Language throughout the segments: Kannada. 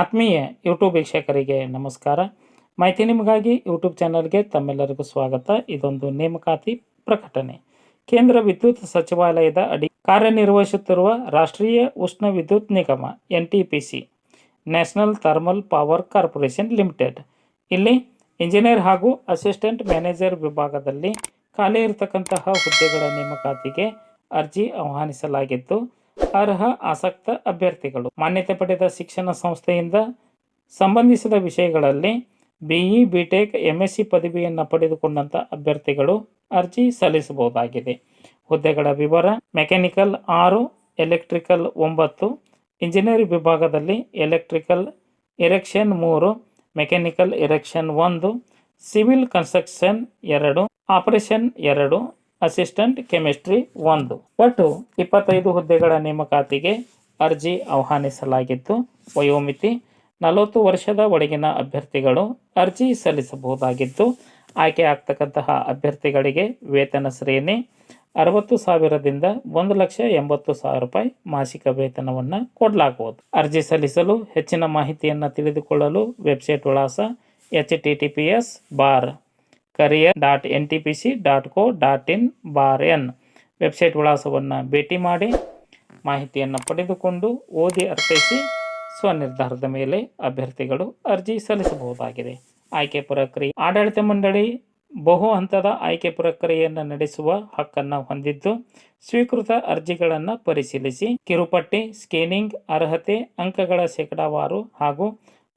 ಆತ್ಮೀಯ ಯೂಟ್ಯೂಬ್ ವೀಕ್ಷಕರಿಗೆ ನಮಸ್ಕಾರ. ಮಾಹಿತಿ ನಿಮಗಾಗಿ ಯೂಟ್ಯೂಬ್ ಚಾನಲ್ಗೆ ತಮ್ಮೆಲ್ಲರಿಗೂ ಸ್ವಾಗತ. ಇದೊಂದು ನೇಮಕಾತಿ ಪ್ರಕಟಣೆ. ಕೇಂದ್ರ ವಿದ್ಯುತ್ ಸಚಿವಾಲಯದ ಅಡಿ ಕಾರ್ಯನಿರ್ವಹಿಸುತ್ತಿರುವ ರಾಷ್ಟ್ರೀಯ ಉಷ್ಣ ವಿದ್ಯುತ್ ನಿಗಮ N national thermal power corporation limited. ಇಲ್ಲಿ ಇಂಜಿನಿಯರ್ ಹಾಗೂ ಅಸಿಸ್ಟೆಂಟ್ ಮ್ಯಾನೇಜರ್ ವಿಭಾಗದಲ್ಲಿ ಖಾಲಿ ಇರತಕ್ಕಂತಹ ಹುದ್ದೆಗಳ ನೇಮಕಾತಿಗೆ ಅರ್ಜಿ ಆಹ್ವಾನಿಸಲಾಗಿದ್ದು ಅರ್ಹ, ಆಸಕ್ತ ಅಭ್ಯರ್ಥಿಗಳು. ಮಾನ್ಯತೆ ಪಡೆದ ಶಿಕ್ಷಣ ಸಂಸ್ಥೆಯಿಂದ ಸಂಬಂಧಿಸಿದ ವಿಷಯಗಳಲ್ಲಿ ಬಿಇ, ಬಿಟೆಕ್, ಎಂಎಸ್ಸಿ ಪದವಿಯನ್ನು ಪಡೆದುಕೊಂಡಂಥ ಅಭ್ಯರ್ಥಿಗಳು ಅರ್ಜಿ ಸಲ್ಲಿಸಬಹುದಾಗಿದೆ. ಹುದ್ದೆಗಳ ವಿವರ, ಮೆಕ್ಯಾನಿಕಲ್ ಆರು, ಎಲೆಕ್ಟ್ರಿಕಲ್ ಒಂಬತ್ತು, ಇಂಜಿನಿಯರಿಂಗ್ ವಿಭಾಗದಲ್ಲಿ ಎಲೆಕ್ಟ್ರಿಕಲ್ ಇರೆಕ್ಷನ್ ಮೂರು, ಮೆಕ್ಯಾನಿಕಲ್ ಇರೆಕ್ಷನ್ ಒಂದು, ಸಿವಿಲ್ ಕನ್ಸ್ಟ್ರಕ್ಷನ್ ಎರಡು, ಆಪರೇಷನ್ ಎರಡು ಅಸಿಸ್ಟೆಂಟ್ ಕೆಮಿಸ್ಟ್ರಿ ಒಂದು. ಒಟ್ಟು ಇಪ್ಪತ್ತೈದು ಹುದ್ದೆಗಳ ನೇಮಕಾತಿಗೆ ಅರ್ಜಿ ಆಹ್ವಾನಿಸಲಾಗಿತ್ತು. ವಯೋಮಿತಿ, ನಲವತ್ತು ವರ್ಷದ ಒಳಗಿನ ಅಭ್ಯರ್ಥಿಗಳು ಅರ್ಜಿ ಸಲ್ಲಿಸಬಹುದಾಗಿತ್ತು. ಆಯ್ಕೆ ಆಗ್ತಕ್ಕಂತಹ ಅಭ್ಯರ್ಥಿಗಳಿಗೆ ವೇತನ ಶ್ರೇಣಿ ಅರವತ್ತು ಸಾವಿರದಿಂದ ಒಂದು ಲಕ್ಷ ಎಂಬತ್ತು ಸಾವಿರ ರೂಪಾಯಿ ಮಾಸಿಕ ವೇತನವನ್ನು ಕೊಡಲಾಗುವುದು. ಅರ್ಜಿ ಸಲ್ಲಿಸಲು ಹೆಚ್ಚಿನ ಮಾಹಿತಿಯನ್ನು ತಿಳಿದುಕೊಳ್ಳಲು ವೆಬ್ಸೈಟ್ ವಿಳಾಸ H T T P S bar career dot N T P dot co dot in bar N. Website ವಿಳಾಸವನ್ನು ಭೇಟಿ ಮಾಡಿ ಮಾಹಿತಿಯನ್ನು ಪಡೆದುಕೊಂಡು ಓದಿ ಅರ್ಥೈಸಿ ಸ್ವನಿರ್ಧಾರದ ಮೇಲೆ ಅಭ್ಯರ್ಥಿಗಳು ಅರ್ಜಿ ಸಲ್ಲಿಸಬಹುದಾಗಿದೆ. ಆಯ್ಕೆ ಪ್ರಕ್ರಿಯೆ. ಆಡಳಿತ ಮಂಡಳಿ ಬಹು ಹಂತದ ಆಯ್ಕೆ ಪ್ರಕ್ರಿಯೆಯನ್ನು ನಡೆಸುವ ಹಕ್ಕನ್ನು ಹೊಂದಿದ್ದು ಸ್ವೀಕೃತ ಅರ್ಜಿಗಳನ್ನು ಪರಿಶೀಲಿಸಿ ಕಿರುಪಟ್ಟಿ, ಸ್ಕೇನಿಂಗ್, ಅರ್ಹತೆ, ಅಂಕಗಳ ಶೇಕಡಾವಾರು ಹಾಗೂ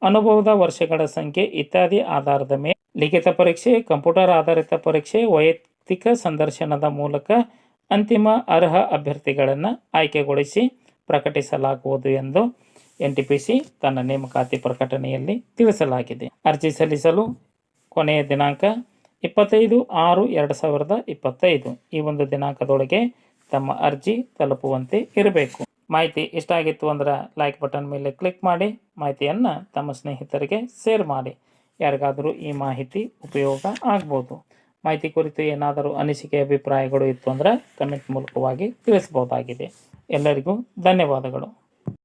ಅನುಭವದ ವರ್ಷಗಳ ಸಂಖ್ಯೆ ಇತ್ಯಾದಿ ಆಧಾರದ ಮೇಲೆ ಲಿಖಿತ ಪರೀಕ್ಷೆ, ಕಂಪ್ಯೂಟರ್ ಆಧಾರಿತ ಪರೀಕ್ಷೆ, ವೈಯಕ್ತಿಕ ಸಂದರ್ಶನದ ಮೂಲಕ ಅಂತಿಮ ಅರ್ಹ ಅಭ್ಯರ್ಥಿಗಳನ್ನು ಆಯ್ಕೆಗೊಳಿಸಿ ಪ್ರಕಟಿಸಲಾಗುವುದು ಎಂದು ಎನ್ ಟಿ ಪಿ ಸಿ ತನ್ನ ನೇಮಕಾತಿ ಪ್ರಕಟಣೆಯಲ್ಲಿ ತಿಳಿಸಲಾಗಿದೆ. ಅರ್ಜಿ ಸಲ್ಲಿಸಲು ಕೊನೆಯ ದಿನಾಂಕ ಇಪ್ಪತ್ತೈದು ಆರು ಎರಡು ಸಾವಿರದ ಇಪ್ಪತ್ತೈದು. ಈ ಒಂದು ದಿನಾಂಕದೊಳಗೆ ತಮ್ಮ ಅರ್ಜಿ ತಲುಪುವಂತೆ ಇರಬೇಕು. ಮಾಹಿತಿ ಇಷ್ಟ ಆಗಿತ್ತು ಅಂದ್ರೆ ಲೈಕ್ ಬಟನ್ ಮೇಲೆ ಕ್ಲಿಕ್ ಮಾಡಿ, ಮಾಹಿತಿಯನ್ನು ತಮ್ಮ ಸ್ನೇಹಿತರಿಗೆ ಶೇರ್ ಮಾಡಿ. ಯಾರಿಗಾದರೂ ಈ ಮಾಹಿತಿ ಉಪಯೋಗ ಆಗ್ಬೋದು. ಮಾಹಿತಿ ಕುರಿತು ಏನಾದರೂ ಅನಿಸಿಕೆ, ಅಭಿಪ್ರಾಯಗಳು ಇತ್ತು ಅಂದರೆ ಕಮೆಂಟ್ ಮೂಲಕವಾಗಿ ತಿಳಿಸ್ಬೋದಾಗಿದೆ ಎಲ್ಲರಿಗೂ ಧನ್ಯವಾದಗಳು.